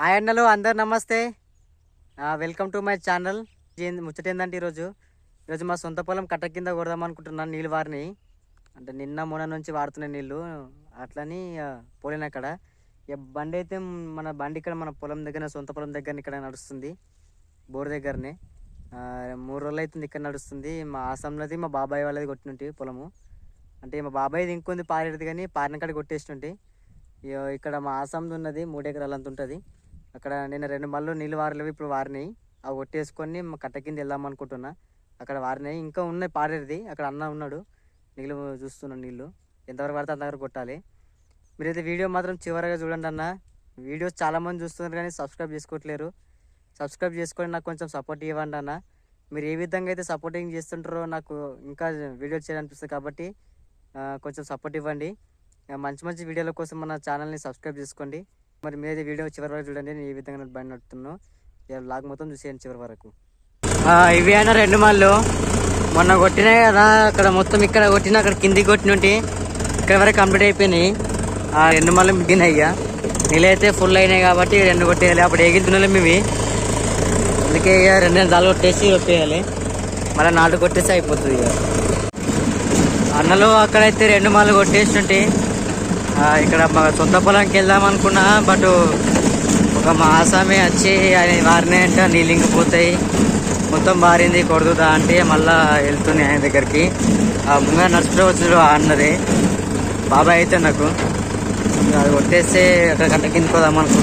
Hi అన్నలు అందరు నమస్తే. Welcome to my channel. ముచ్చట ఏంటంటే ఈరోజు? ఈరోజు మా సొంత పొలం కట్ట కింద కొడదాం అనుకుంటున్నాను నీళ్ళు వారిని. అంటే నిన్న మొన్న నుంచి వాడుతున్నాయి నీళ్ళు. అట్లని పోలేను అక్కడ. ఇక బండి అయితే మన బండి ఇక్కడ మన పొలం దగ్గర సొంత పొలం దగ్గర ఇక్కడ నడుస్తుంది. బోర్ దగ్గరనే. మూడు రోజులు అవుతుంది ఇక్కడ నడుస్తుంది. మా ఆసాంలోది మా బాబాయ్ వాళ్ళది కొట్టినట్టు పొలము. అంటే మా బాబాయ్ది ఇంకొంది పారేది కానీ పారిన కాడ కొట్టేస్తుంటే ఇగ ఇక్కడ మా ఆసాంది ఉన్నది మూడు ఎకరాలు అంత ఉంటుంది. అక్కడ నేను రెండు మళ్ళు నీళ్ళు వారలేవి ఇప్పుడు వారినాయి. అవి కొట్టేసుకొని కట్ట కింద వెళ్దాం అనుకుంటున్నా. అక్కడ వారినాయి. ఇంకా ఉన్నాయి పారేది. అక్కడ అన్న ఉన్నాడు. నీళ్ళు చూస్తున్నాను నీళ్ళు. ఎంతవరకు పడితే అంతవరకు కొట్టాలి. మీరైతే వీడియో మాత్రం చివరిగా చూడండి అన్న. వీడియోస్ చాలా మంది చూస్తున్నారు కానీ సబ్స్క్రైబ్ చేసుకోవట్లేరు. సబ్స్క్రైబ్ చేసుకొని నాకు కొంచెం సపోర్ట్ ఇవ్వండి అన్న. మీరు ఏ విధంగా అయితే సపోర్టింగ్ చేస్తుంటారో నాకు ఇంకా వీడియో చేయాలనిపిస్తుంది కాబట్టి కొంచెం సపోర్ట్ ఇవ్వండి. మంచి మంచి వీడియోల కోసం మన ఛానల్ని సబ్స్క్రైబ్ చేసుకోండి. మరి మీరైతే వీడియో చివరి వరకు చూడండి నేను ఈ విధంగా బండి నడుతున్నాను లాగ్ మొత్తం చూసేయండి చివరి వరకు. ఇవి అయినా రెండు మళ్ళు. మొన్న కొట్టినాయి కదా అక్కడ మొత్తం ఇక్కడ కొట్టిన అక్కడ కిందికి కొట్టినట్టు ఇక్కడ వరకు కంప్లీట్ అయిపోయినాయి. ఆ రెండు మళ్ళు మిగిలినాయి ఇక నీళ్ళైతే ఫుల్ అయినాయి కాబట్టి రెండు కొట్టేయాలి. అప్పుడు ఎగిరితున్నాం మేము. అందుకే ఇక రెండు నెలలు దాలు కొట్టేసి కొట్టేయాలి. మళ్ళీ నాలుగు కొట్టేసి అయిపోతుంది ఇక. అన్నలు అక్కడైతే రెండు మాలు కొట్టేసి ఉంటే ఇక్కడ మా సొంత పొలానికి వెళ్దాం అనుకున్నా బట్ ఒక మా ఆసామి వచ్చి ఆయన వారినే అంటే నీళ్ళు ఇంకిపోతాయి మొత్తం బారింది కొడుతుందా అంటే మళ్ళా వెళ్తున్నాయి ఆయన దగ్గరికి. ఆ ముంగ నడుచుకుంటూ వచ్చాడు ఆ అన్నది. బాబాయ్ అయితే నాకు. అది కొట్టేస్తే అక్కడ గంట కిందకి పోదాం అట్టే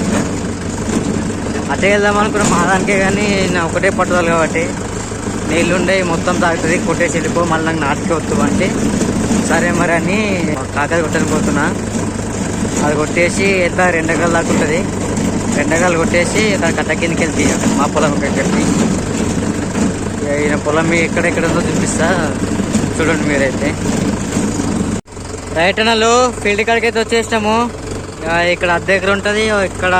అటే వెళ్దాం అనుకున్నా మా దానికే కానీ నా ఒకటే పట్టుదల కాబట్టి. నీళ్ళుండే మొత్తం తాగుతుంది కొట్టేసి వెళ్ళిపో మళ్ళీ నాకు నాటికి వద్దు అంటే. సరే మరి అని కాకర కొట్టని పోతున్నా. అది కొట్టేసి ఎంత రెండగలు దాకా ఉంటుంది. రెండగలు కొట్టేసి దాని కట్ట కిందకి వెళ్ళి మా పొలం కట్టి ఈయన పొలం మీ ఎక్కడెక్కడ ఉందో చూపిస్తా. చూడండి మీరైతే. రైట్ అన్నలు ఫీల్డ్ కాడికి అయితే వచ్చేసినాము. ఇక్కడ అర్ధ ఎకర ఉంటుంది. ఇక్కడ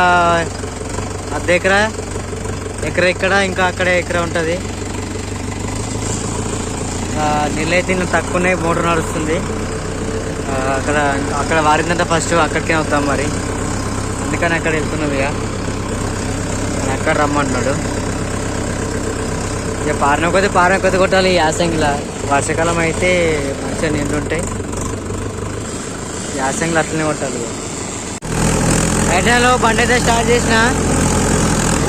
అర్ధ ఎకర ఎకర ఇక్కడ ఇంకా అక్కడ ఎకర ఉంటుంది. నీళ్ళైతే ఇంకా తక్కువనే మోటార్ నడుస్తుంది. అక్కడ అక్కడ వారిందంటే ఫస్ట్ అక్కడికే వస్తాం మరి. అందుకని అక్కడ వెళ్తున్నాం ఇక. అక్కడ రమ్మంటున్నాడు. ఇక పారిన కొద్ది పారిన కొద్ది కొట్టాలి యాసంగిలా. వర్షాకాలం అయితే మంచిగా నిండుంటాయి. యాసంగిలో అట్లనే కొట్టాలి ఎటలో బండి అయితే స్టార్ట్ చేసిన.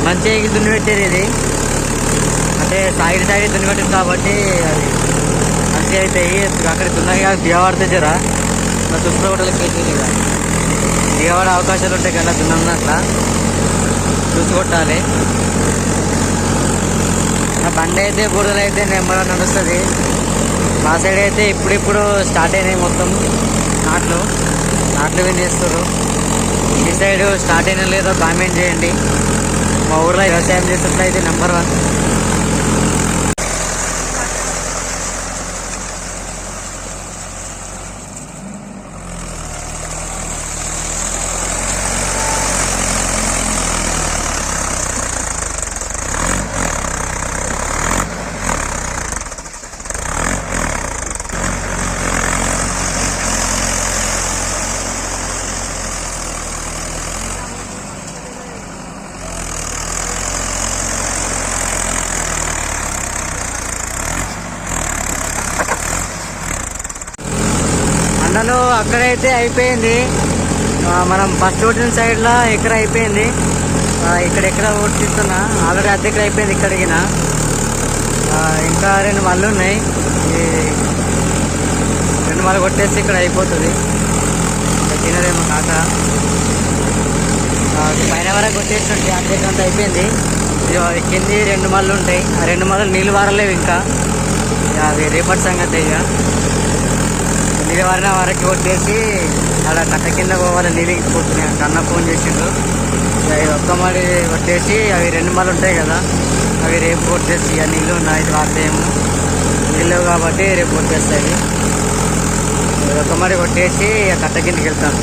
మంచిగా ఎగి దున్ని పెట్టేది ఇది. అంటే సైడ్ సైడ్ దున్ని పెట్టింది కాబట్టి అది మంచిగా అవుతాయి అక్కడ దున్నగా దిగబడితే జరా. నా చుట్టూ హోటల్కి వేసేది ఇక దిగబడే అవకాశాలు ఉంటాయి కదా దున్న అట్లా చూసి కొట్టాలి నా బండి అయితే బుడలు అయితే నెమ్మదిగా నడుస్తుంది. మా సైడ్ అయితే ఇప్పుడిప్పుడు స్టార్ట్ అయినాయి మొత్తం నాట్లు. నాట్లు వినేస్తారు ఈ సైడ్ స్టార్ట్ అయినా లేదో కామెంట్ చేయండి. మా ఊర్లో వ్యవసాయం చేసినట్లయితే నెంబర్ వన్ అన్నలు అక్కడైతే అయిపోయింది. మనం ఫస్ట్ కొట్టిన సైడ్లో ఎక్కడ అయిపోయింది? ఇక్కడ ఎక్కడ కొట్టిస్తున్నా ఆల్రెడీ అద్దెక్కడ అయిపోయింది ఇక్కడికిన ఇంకా రెండు మళ్ళు ఉన్నాయి. రెండు మళ్ళీ కొట్టేసి ఇక్కడ అయిపోతుంది. తినదేమో కాక. పైన వరకు కొట్టేసినట్టు అద్దె అంత అయిపోయింది. కింది రెండు మళ్ళు ఉంటాయి. ఆ రెండు మళ్ళీ నీళ్ళు వారలేవు ఇంకా. అది అవి రేపటి సంగతి ఇక. నీళ్ళు వరకు కొట్టేసి అలా కట్ట కింద పోవాలి నీళ్ళకి పోతున్నాయి కన్న ఫోన్ చేసిండు. అవి ఒక్క మడి కొట్టేసి అవి రెండు మళ్ళీ ఉంటాయి కదా అవి రేపు కొట్టేసి ఇక నీళ్ళు నైట్ వాడతాయేమో నీళ్ళు కాబట్టి రేపు కొట్టేస్తాయి ఇది. ఒక్క మడి కొట్టేసి ఆ కట్ట కిందకి వెళ్తాను.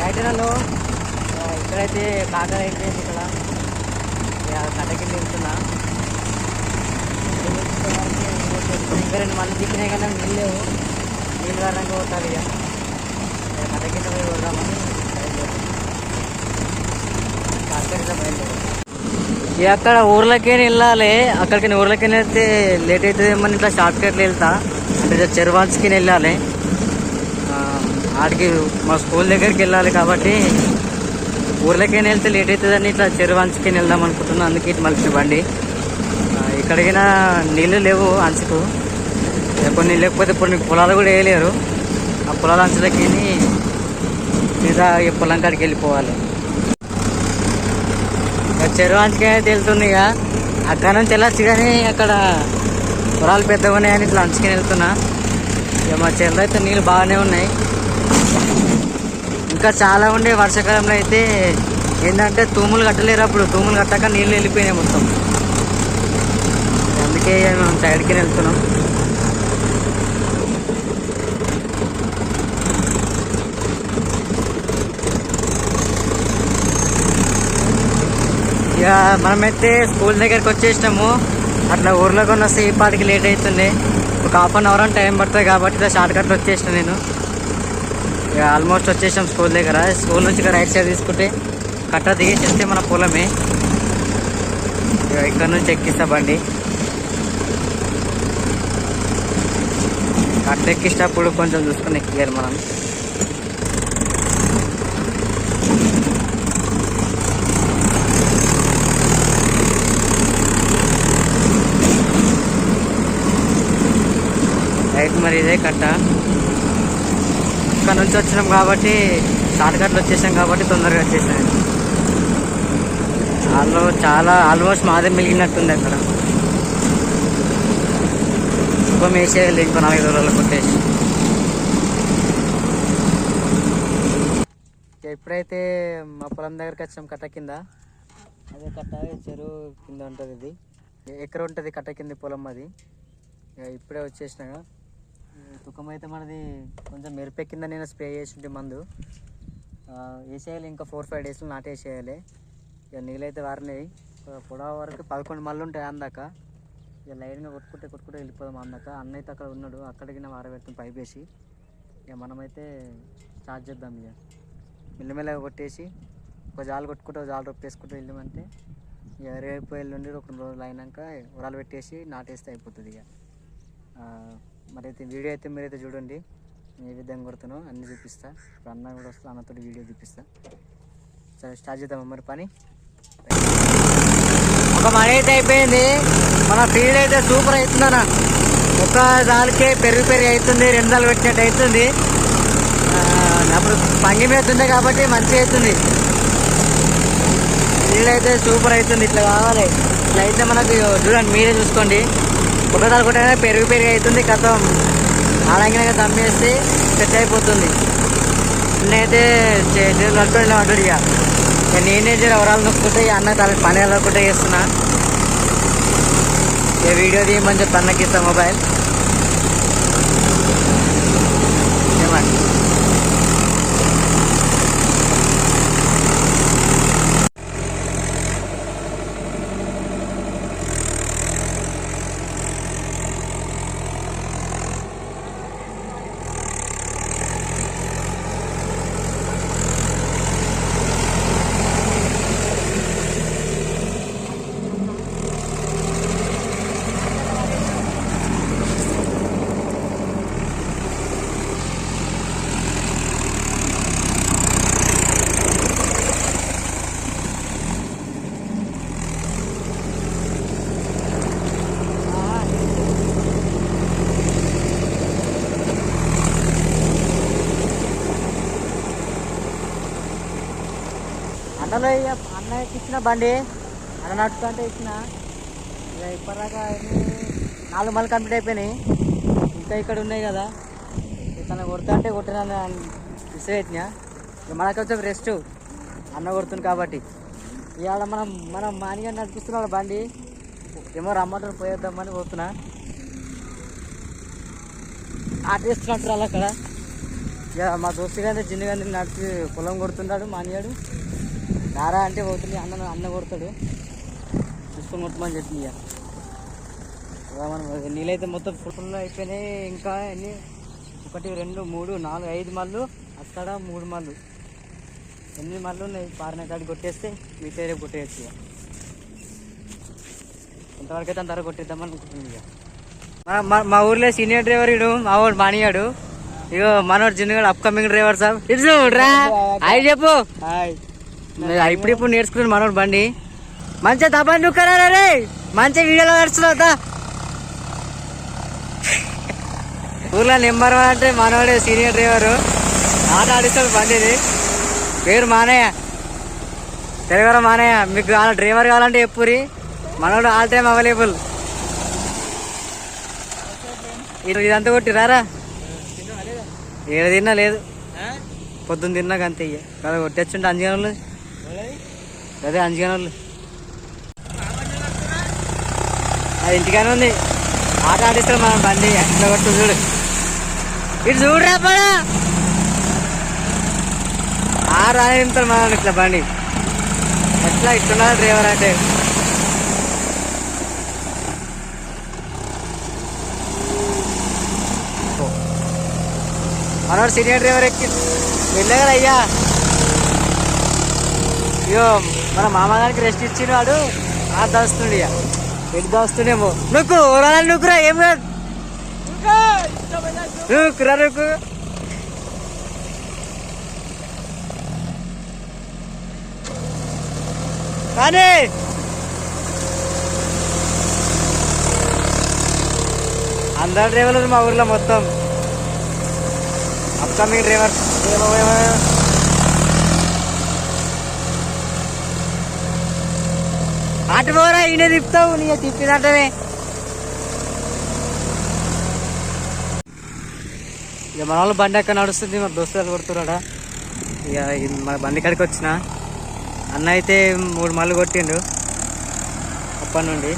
బయటలో ఇక్కడైతే కాకర అయిపోయింది ఇక్కడ? ఇక కట్ట కింద వెళ్తున్నా ఇంకా రెండు మళ్ళీ దిక్కినాయి కానీ నీళ్ళు లేవు. నీళ్ళు కారణంగా కొట్టాలి ఇక. ఇక కింద పోయి కొడదామని ఇక అక్కడ ఊర్లకే వెళ్ళాలి. అక్కడికి ఊర్లకి వెళ్తే లేట్ అవుతుందేమో ఇట్లా షార్ట్ కట్లు వెళ్తా. అంటే చెరువాల్స్కి వెళ్ళాలి. ఆడికి మా స్కూల్ దగ్గరికి వెళ్ళాలి కాబట్టి ఊర్లకైనా వెళ్తే లేట్ అవుతుందని ఇట్లా చెరువాంచుకి వెళ్దాం అనుకుంటున్నాను అందుకే ఇటు మలిసిన బండి. ఎక్కడికైనా నీళ్ళు లేవు అంచుకు. కొన్ని లేకపోతే కొన్ని పొలాలు కూడా వేయలేరు. ఆ పొలాల అంచులకి సీదా ఈ పొలం కాడికి వెళ్ళిపోవాలి. ఇక చెరువు అంచుకే వెళ్తుంది ఇక అక్కడ నుంచి వెళ్ళచ్చు కానీ అక్కడ పొలాలు పెద్దగా ఉన్నాయని ఇట్లా అంచుకొని వెళ్తున్నా. ఇక మా చెరువులో అయితే నీళ్ళు బాగానే ఉన్నాయి. ఇంకా చాలా ఉండే వర్షాకాలంలో అయితే ఏంటంటే తూములు కట్టలేరు అప్పుడు. తూములు కట్టాక నీళ్ళు వెళ్ళిపోయినాయి మొత్తం. అందుకే మేము సైడ్కి వెళ్తున్నాం. ఇక మనమైతే స్కూల్ దగ్గరికి వచ్చేసినాము. అట్లా ఊర్లో కొన్ని వస్తే ఈ పాటికి లేట్ అవుతుంది. ఒక హాఫ్ అన్ అవర్ అని టైం పడుతుంది కాబట్టి ఇలా షార్ట్ కట్లో వచ్చేసిన నేను. ఇక ఆల్మోస్ట్ వచ్చేసాం స్కూల్ దగ్గర. స్కూల్ నుంచి ఇక రైట్ సైడ్ తీసుకుంటే కట్ట దిగేసేస్తే మన పొలమే. ఇక ఇక్కడ నుంచి ఎక్కిస్తా బండి. కట్ట ఎక్కిస్తప్పుడు కొంచెం చూసుకొని ఎక్కియాలి మనం. రైట్ మరి ఇదే కట్ట. ఇక్కడ నుంచి వచ్చినాం కాబట్టి షార్ట్ వచ్చేసాం కాబట్టి తొందరగా వచ్చేసాం. వాళ్ళు చాలా ఆల్మోస్ట్ మాదే మిలిగినట్టుంది అక్కడ. ఇంకో వేసేయాలి ఇంకో నాలుగు రోజులు కొట్టేసి. ఇక ఎప్పుడైతే మా పొలం దగ్గరికి వచ్చాం కట్ట కింద. అదే కట్ట చెరువు కింద ఉంటుంది ఇది. ఎక్కడ ఉంటుంది కట్ట కింద పొలం అది. ఇక ఇప్పుడే వచ్చేసినాగా తుఖం తుకం అయితే మనది కొంచెం మెరిపెక్కింద నేను స్ప్రే చేసి మందు. వేసేయాలి ఇంకా ఫోర్ ఫైవ్ డేస్లో నాటేసేయాలి. ఇక నీళ్ళైతే వారినాయి. పొడవ వరకు పదకొండు మళ్ళీ ఉంటాయి అందాక. ఇక లైన్గా కొట్టుకుంటే కొట్టుకుంటే వెళ్ళిపోదాం అందాక అన్న అక్కడ ఉన్నాడు. అక్కడికి నా పైప్ వేసి ఇక మనమైతే స్టార్ట్ చేద్దాం ఇక. మెల్లమెల్లగా కొట్టేసి ఒక జాలు కొట్టుకుంటే ఒక జాలు రొప్పేసుకుంటూ వెళ్ళామంటే ఇక రేపు ఎల్లుండి ఒక రెండు రోజులు అయినాక ఉరాలు పెట్టేసి నాటేస్తే అయిపోతుంది ఇక. మరి అయితే వీడియో అయితే మీరైతే చూడండి. ఏ విధంగా కొడుతానో అన్నీ చూపిస్తా. ఇప్పుడు అన్న కూడా వస్తా అన్నతో వీడియో చూపిస్తా. సరే స్టార్ట్ చేద్దామా మరి పని? ఒక మనీ అయితే అయిపోయింది. మన ఫీల్డ్ అయితే సూపర్ అవుతుందన్న. ఒక దానికే పెరిగి పెరిగి అవుతుంది రెండు పెట్టినట్టు అవుతుంది. అప్పుడు పంగి మీద ఉంది కాబట్టి మంచిగా అవుతుంది. ఫీల్డ్ అయితే సూపర్ అవుతుంది ఇట్లా కావాలి. ఇట్లా అయితే మనకు చూడండి మీరే చూసుకోండి. ఒకదాని కూడా పెరుగు పెరుగు అవుతుంది కథం. ఆడంగినగా దమ్మేస్తే సెట్ అయిపోతుంది. నేనైతే చేతులు కట్టుకొని అంటాడు ఇక. నేనే జర ఎవరాలు నొక్కుంటే అన్న తన పని వెళ్ళకుండా చేస్తున్నా. ఏ వీడియో తీయమని చెప్పి అన్నకి ఇస్తా మొబైల్. ఏమండి? అన్నలో ఇక ఇచ్చిన బండి అన్న నడుపుతుంటే ఇచ్చిన. ఇక ఇప్పటిదాకా నాలుగు మళ్ళీ కంప్లీట్ అయిపోయినాయి. ఇంకా ఇక్కడ ఉన్నాయి కదా. తన కొడతా అంటే కొట్టిన విసిరెట్టినా ఇక మనకు వచ్చే రెస్ట్ అన్న కొడుతుంది కాబట్టి. ఇవాళ మనం మనం మానిగా నడిపిస్తున్నాడు బండి. ఏమో రమ్మంటారు పోయేద్దామని పోతున్నా. ఆటేస్తున్నట్టు అలా అక్కడ. ఇక మా దోస్తు గారి జిన్ను గారిని నడిపి పొలం కొడుతున్నాడు మానియాడు. రారా అంటే పోతుంది అన్న అన్న కొడతాడు. చూసుకొని మొత్తమని చెప్పింది ఇక. మనం నీళ్ళైతే మొత్తం ఫుల్ అయిపోయినాయి. ఇంకా ఎన్ని? ఒకటి రెండు మూడు నాలుగు ఐదు మళ్ళు అక్కడ మూడు మళ్ళు. ఎన్ని మళ్ళీ ఉన్నాయి. పారిన కాడికి కొట్టేస్తే మీ రేపు కొట్టేయచ్చు ఇక. ఎంతవరకు అయితే అంతవరకు కొట్టేద్దామని అనుకుంటుంది ఇక. మా- మా ఊర్లో సీనియర్ డ్రైవర్ ఇడు మా వాడు మానియాడు ఇగో మనోడు చిన్నగాడు అప్కమింగ్ డ్రైవర్ సార్ ఇటు చూడరా అయి చెప్పు. నేను ఇప్పుడు ఇప్పుడు నేర్చుకున్నాను మనోడు బండి. మంచిగా తప్పని నుక్కరా రే మంచిగా వీడియోలో నడుస్తున్నావు ఊర్లో నెంబర్ వన్ అంటే మనోడే సీనియర్ డ్రైవరు. ఆట ఆడిస్తాడు బండిది. పేరు మానయ్య. తెలుగురా మానయ్య. మీకు కావాలి డ్రైవర్ కావాలంటే చెప్పురి మనోడు ఆల్ టైమ్ అవైలబుల్. ఇది ఇదంతా కొట్టిరారా ఏడ తిన్నా లేదు. పొద్దున్న తిన్నాక అంతే ఇయ్య. కదా కొట్టేస్తుంటే అంజగనోళ్ళు అదే అంజగనోళ్ళు అది ఇంటికానే ఉంది. ఆట ఆడిస్తారు మనం బండి. ఎట్లా కొట్టు చూడు. ఇటు చూడరా పడా. ఆరు ఆడిస్తారు మనం ఇట్లా బండి. ఎట్లా ఇట్టున్నా డ్రైవర్ అంటే. మనోడు సీనియర్ డ్రైవర్ ఎక్కి. వెళ్ళగలయ్యా అయ్యా అయ్యో మన మామగారికి రెస్ట్ ఇచ్చిన వాడు. ఆ దాస్తుండే ఇక. ఎటు నొక్కు నువ్వు ఓరాలి నువ్వురా ఏం కాదు. నువ్వురా నువ్వు కానీ అందరు డ్రైవర్లు మా ఊర్లో మొత్తం. Upcoming driver. అటు పోరా ఈయన తిప్పుతావు నీ తిప్పినట్టనే ఇక మన వాళ్ళు బండి ఎక్కడ నడుస్తుంది మా దోస్తులు కొడుతున్నాడా? ఇక మన బండి కాడికి వచ్చిన. అన్న అయితే మూడు మళ్ళు కొట్టిండు అప్పటి నుండి.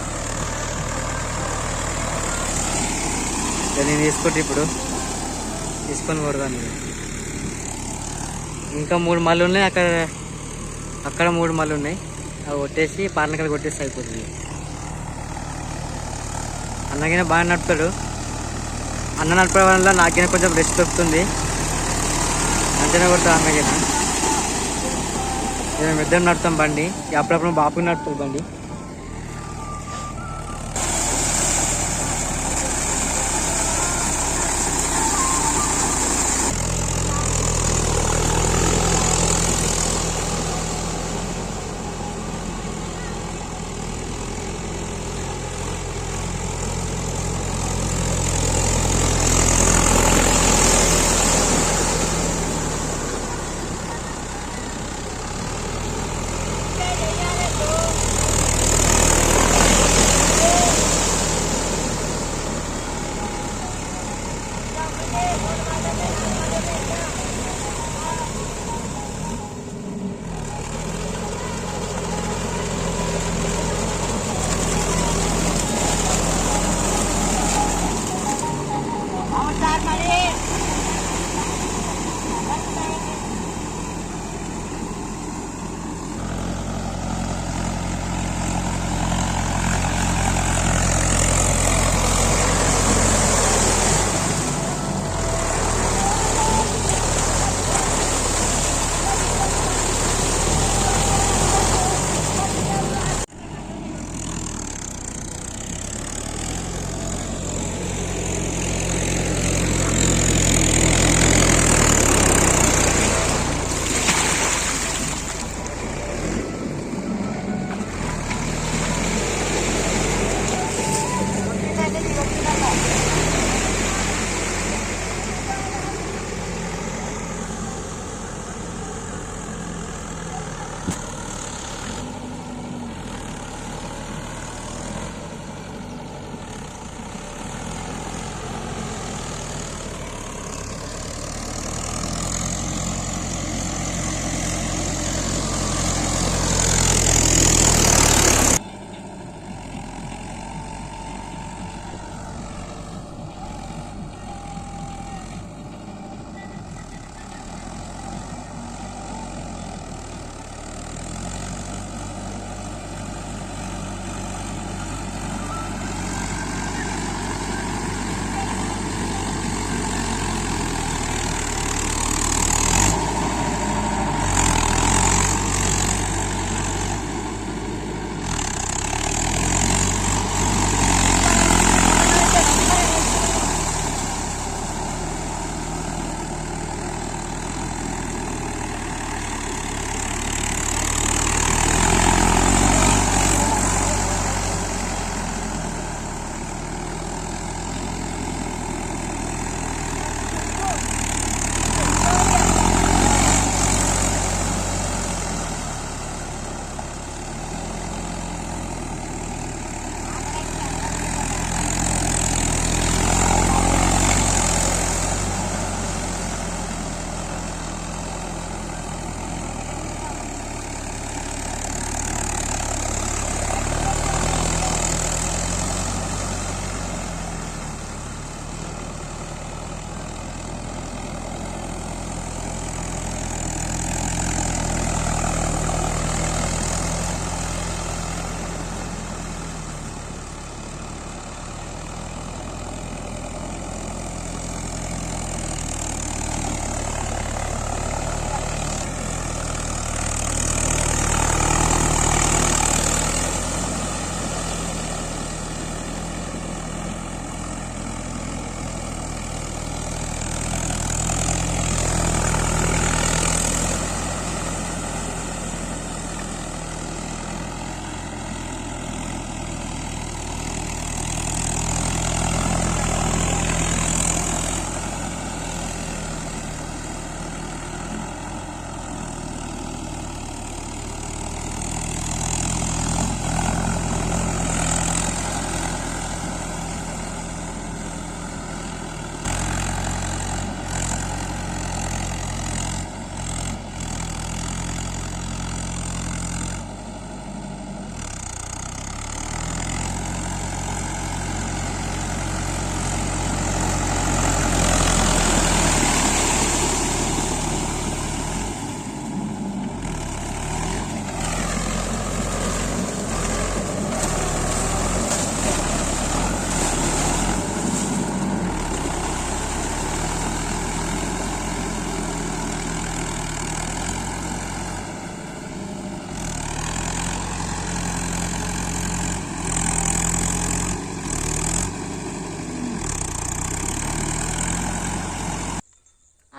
నేను తీసుకుంటే ఇప్పుడు తీసుకొని కొడదాను ఇంకా మూడు మళ్ళు ఉన్నాయి అక్కడ అక్కడ మూడు మళ్ళు ఉన్నాయి. అవి కొట్టేసి పాలనకలు కొట్టేసి అయిపోతుంది. అన్నకైనా బాగా నడుపుతాడు. అన్న నడపడం వల్ల నాకైనా కొంచెం రెస్ట్ దొరుకుతుంది. అంతేనా కొడతాడు అన్నకైనా మేము ఇద్దరం నడుపుతాం బండి. అప్పుడప్పుడు బాపుకి నడుపుతుంది బండి.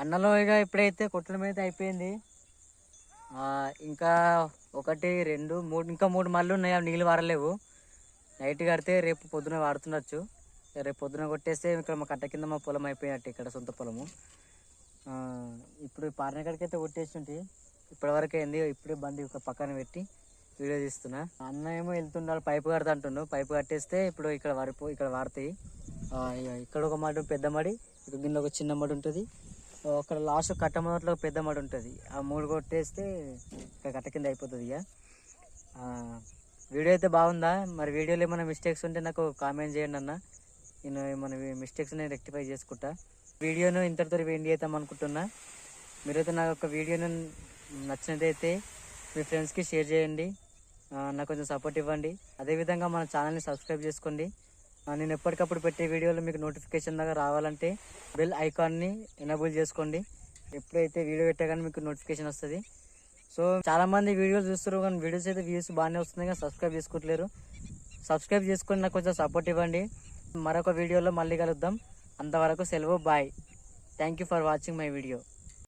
అన్నలో ఇక ఇప్పుడైతే కొట్టడం అయితే అయిపోయింది. ఇంకా ఒకటి రెండు మూడు ఇంకా మూడు మళ్ళీ ఉన్నాయి. అవి నీళ్ళు వాడలేవు. నైట్ కడితే రేపు పొద్దున వాడుతుండొచ్చు. రేపు పొద్దున కొట్టేస్తే ఇక్కడ మా కట్ట కింద మా పొలం అయిపోయినట్టు ఇక్కడ సొంత పొలము. ఇప్పుడు పారిన కాడికి అయితే కొట్టేసింటి. ఇప్పటివరకు అయింది ఇప్పుడే బండి ఒక పక్కన పెట్టి వీడియో తీస్తున్నా. అన్న ఏమో వెళ్తున్నాడు పైపు కడతా అంటుండు. పైపు కట్టేస్తే ఇప్పుడు ఇక్కడ వరిపో ఇక్కడ వాడతాయి. ఇక్కడ ఒక మడి పెద్ద మడి ఇక్కడ దీనిలో ఒక చిన్న మడి ఉంటుంది. అక్కడ లాస్ట్ కట్ట మొదట్లో పెద్ద మడి ఉంటుంది. ఆ మూడు కొట్టేస్తే ఇక్కడ కట్ట కింద అయిపోతుంది ఇక. వీడియో అయితే బాగుందా? మరి వీడియోలో ఏమైనా మిస్టేక్స్ ఉంటే నాకు కామెంట్ చేయండి అన్న. నేను ఏమైనా మిస్టేక్స్ నేను రెక్టిఫై చేసుకుంటా. వీడియోను ఇంతటితో ఎండ్ చేద్దాం అనుకుంటున్నా. మీరైతే నాకు ఒక వీడియోను నచ్చినదైతే మీ ఫ్రెండ్స్కి షేర్ చేయండి. నాకు కొంచెం సపోర్ట్ ఇవ్వండి. అదేవిధంగా మన ఛానల్ని సబ్స్క్రైబ్ చేసుకోండి. నేను ఎప్పటికప్పుడు పెట్టే వీడియోలు మీకు నోటిఫికేషన్ దాకా రావాలంటే బెల్ ఐకాన్ని ఎనబుల్ చేసుకోండి. ఎప్పుడైతే వీడియో పెట్టా కానీ మీకు నోటిఫికేషన్ వస్తుంది. సో చాలామంది వీడియోలు చూస్తారు కానీ వీడియోస్ అయితే వ్యూస్ బాగానే వస్తున్నాయి కానీ సబ్స్క్రైబ్ చేసుకోవట్లేరు. సబ్స్క్రైబ్ చేసుకొని నాకు కొంచెం సపోర్ట్ ఇవ్వండి. మరొక వీడియోలో మళ్ళీ కలుద్దాం. అంతవరకు సెలవు bye thank you for watching my video